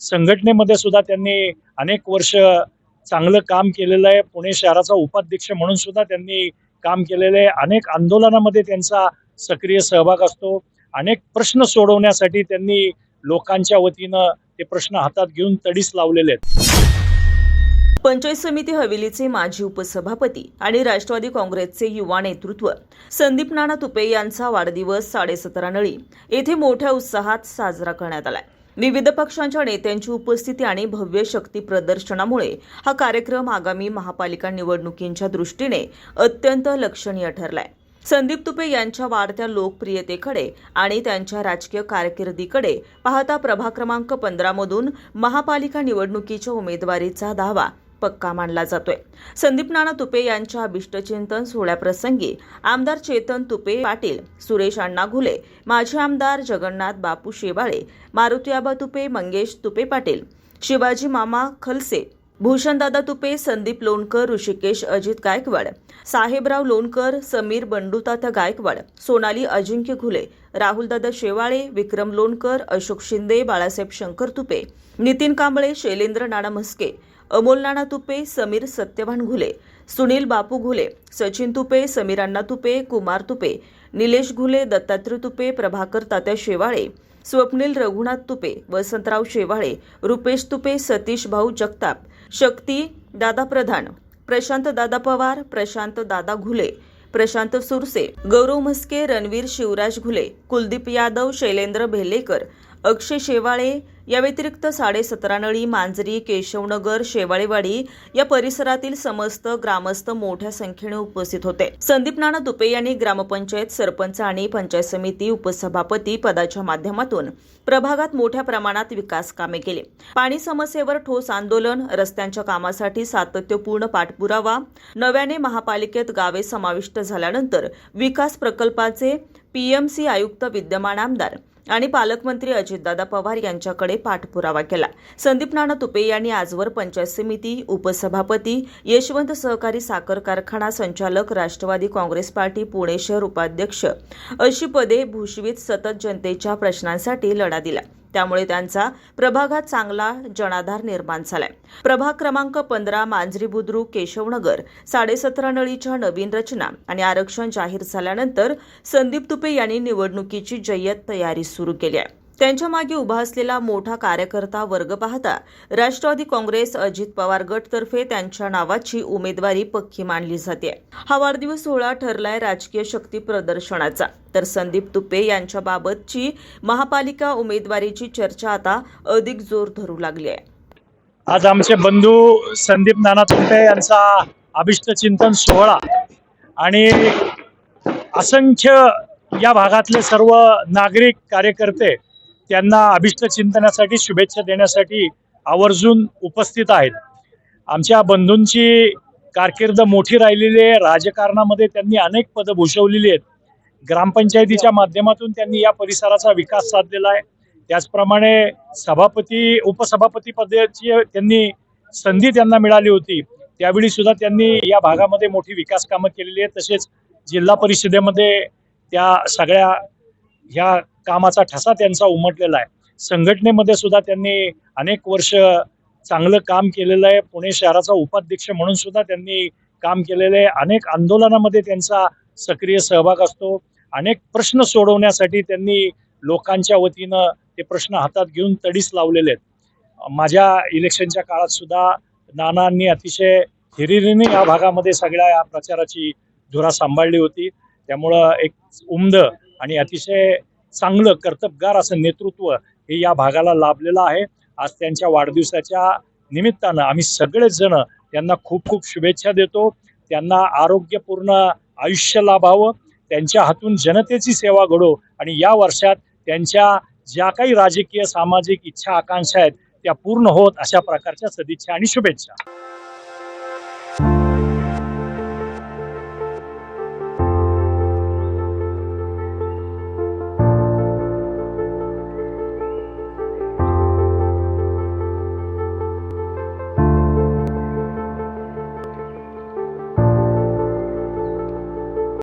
संघटनेमध्ये सुद्धा त्यांनी अनेक वर्ष चांगलं काम केलेलं आहे. पुणे शहराचा उपाध्यक्ष म्हणून सुद्धा त्यांनी काम केलेलं आहे. अनेक आंदोलनामध्ये त्यांचा सक्रिय सहभाग असतो. अनेक प्रश्न सोडवण्यासाठी त्यांनी लोकांच्या वतीनं ते प्रश्न हातात घेऊन तडीस लावलेले आहेत. पंचायत समिती हवेलीचे माजी उपसभापती आणि राष्ट्रवादी काँग्रेसचे युवा नेतृत्व संदीप नाना तुपे यांचा वाढदिवस साडेसतरा नळी येथे मोठ्या उत्साहात साजरा करण्यात आलाय. विविध पक्षांच्या नेत्यांची उपस्थिती आणि भव्य शक्ती प्रदर्शनामुळे हा कार्यक्रम आगामी महापालिका निवडणुकींच्या दृष्टीने अत्यंत लक्षणीय ठरलाय. संदीप तुपे यांच्या वाढत्या लोकप्रियतेकडे आणि त्यांच्या राजकीय कारकिर्दीकडे पाहता प्रभाग क्रमांक पंधरामधून महापालिका निवडणुकीच्या उमेदवारीचा दावा पक्का मानला जातोय. संदीप नाना तुपे यांच्या अभिष्टचिंतन सोहळ्याप्रसंगी आमदार चेतन तुपे पाटील सुरेश अण्णा घुले माजी आमदार जगन्नाथ बापू शेवाळे मारुती आबा तुपे मंगेश तुपे पाटील शिवाजी मामा खलसे भूषणदादा तुपे संदीप लोणकर ऋषिकेश अजित गायकवाड साहेबराव लोणकर समीर बंडूतात्या गायकवाड सोनाली अजिंक्य घुले राहुलदादा शेवाळे विक्रम लोणकर अशोक शिंदे बाळासाहेब शंकर तुपे नितीन कांबळे शैलेंद्र नाना म्हस्के अमोल नाना तुपे समीर सत्यवान घुले सुनील बापू घुले सचिन तुपे समीर अण्णा तुपे कुमार तुपे निलेश घुले दत्तात्रय तुपे प्रभाकर तात्या शेवाळे स्वप्नील रघुनाथ तुपे वसंतराव शेवाळे रुपेश तुपे सतीश भाऊ जगताप शक्ती दादा प्रधान प्रशांत दादा पवार प्रशांत दादा घुले प्रशांत सुरसे गौरव म्हस्के रणवीर शिवराज घुले कुलदीप यादव शैलेंद्र भेलेकर अक्षय शेवाळे या व्यतिरिक्त साडेसतरा नळी मांजरी केशवनगर शेवाळेवाडी या परिसरातील समस्त ग्रामस्थ मोठ्या संख्येने उपस्थित होते. संदीप नाना दुपे यांनी ग्रामपंचायत सरपंच आणि पंचायत समिती उपसभापती पदाच्या माध्यमातून प्रभागात मोठ्या प्रमाणात विकास कामे केली. पाणी समस्येवर ठोस आंदोलन रस्त्यांच्या कामासाठी सातत्यपूर्ण पाठपुरावा नव्याने महापालिकेत गावे समाविष्ट झाल्यानंतर विकास प्रकल्पाचे पीएमसी आयुक्त विद्यमान आमदार आणि पालकमंत्री अजितदादा पवार यांच्याकडे पाठपुरावा केला. संदीप नाना तुपे यांनी आजवर पंचायत समिती उपसभापती यशवंत सहकारी साखर कारखाना संचालक राष्ट्रवादी काँग्रेस पार्टी पुणे शहर उपाध्यक्ष अशी पदे भूषवित सतत जनतेच्या प्रश्नांसाठी लढा दिला. त्यामुळे त्यांचा प्रभागात चांगला जनाधार निर्माण झालाय. प्रभाग क्रमांक पंधरा मांजरी बुद्रुक केशवनगर साडेसतरा नळीच्या नवीन रचना आणि आरक्षण जाहीर झाल्यानंतर संदीप तुपे यांनी निवडणुकीची जय्यत तयारी सुरू केली आहे. त्यांच्या मागे उभा असलेला मोठा कार्यकर्ता वर्ग पाहता राष्ट्रवादी काँग्रेस अजित पवार गटतर्फे त्यांच्या नावाची उमेदवारी पक्की मानली जाते. हा वाढदिवस सोहळा ठरलाय राजकीय शक्ती प्रदर्शनाचा. तर संदीप तुपे यांच्याबाबतची महापालिका उमेदवारीची चर्चा आता अधिक जोर धरू लागली आहे. आज आमचे बंधू संदीप नाना तुपे यांचा अभिष्ट चिंतन सोहळा आणि असंख्य या भागातले सर्व नागरिक कार्यकर्ते त्यांना अभिष्ट चिंतनासाठी शुभेच्छा देण्यासाठी आवर्जून उपस्थित आहेत. आमच्या बंधूंची कारकीर्द मोठी राहिलेली आहे. राजकारणामध्ये त्यांनी अनेक पदं भूषवलेली आहेत. ग्रामपंचायतीच्या माध्यमातून त्यांनी या परिसराचा विकास साधलेला आहे. त्याचप्रमाणे सभापती उपसभापती पदाची त्यांनी संधी त्यांना मिळाली होती. त्यावेळी सुद्धा त्यांनी या भागामध्ये मोठी विकास कामं केलेली आहेत. तसेच जिल्हा परिषदेमध्ये त्या सगळ्या ह्या कामाचा ठसा त्यांचा उमटलेला आहे. संघटनेमध्ये सुद्धा त्यांनी अनेक वर्ष चांगलं काम केलेलं आहे. पुणे शहराचा उपाध्यक्ष म्हणून सुद्धा त्यांनी काम केलेलं आहे. अनेक आंदोलनामध्ये त्यांचा सक्रिय सहभाग असतो. अनेक प्रश्न सोडवण्यासाठी त्यांनी लोकांच्या वतीनं ते प्रश्न हातात घेऊन तडीस लावलेले आहेत. माझ्या इलेक्शनच्या काळात सुद्धा नानांनी अतिशय हिरिरीने या भागामध्ये सगळ्या या प्रचाराची धुरा सांभाळली होती. त्यामुळं एक उमद आणि अतिशय चांगलं कर्तबगार असं नेतृत्व हे या भागाला लाभलेलं आहे. आज त्यांच्या वाढदिवसाच्या निमित्तानं आम्ही सगळेच जण त्यांना खूप खूप शुभेच्छा देतो. त्यांना आरोग्यपूर्ण आयुष्य लाभावं. त्यांच्या हातून जनतेची सेवा घडो आणि या वर्षात त्यांच्या ज्या काही राजकीय सामाजिक इच्छा आकांक्षा आहेत त्या पूर्ण होत अशा प्रकारच्या सदिच्छा आणि शुभेच्छा.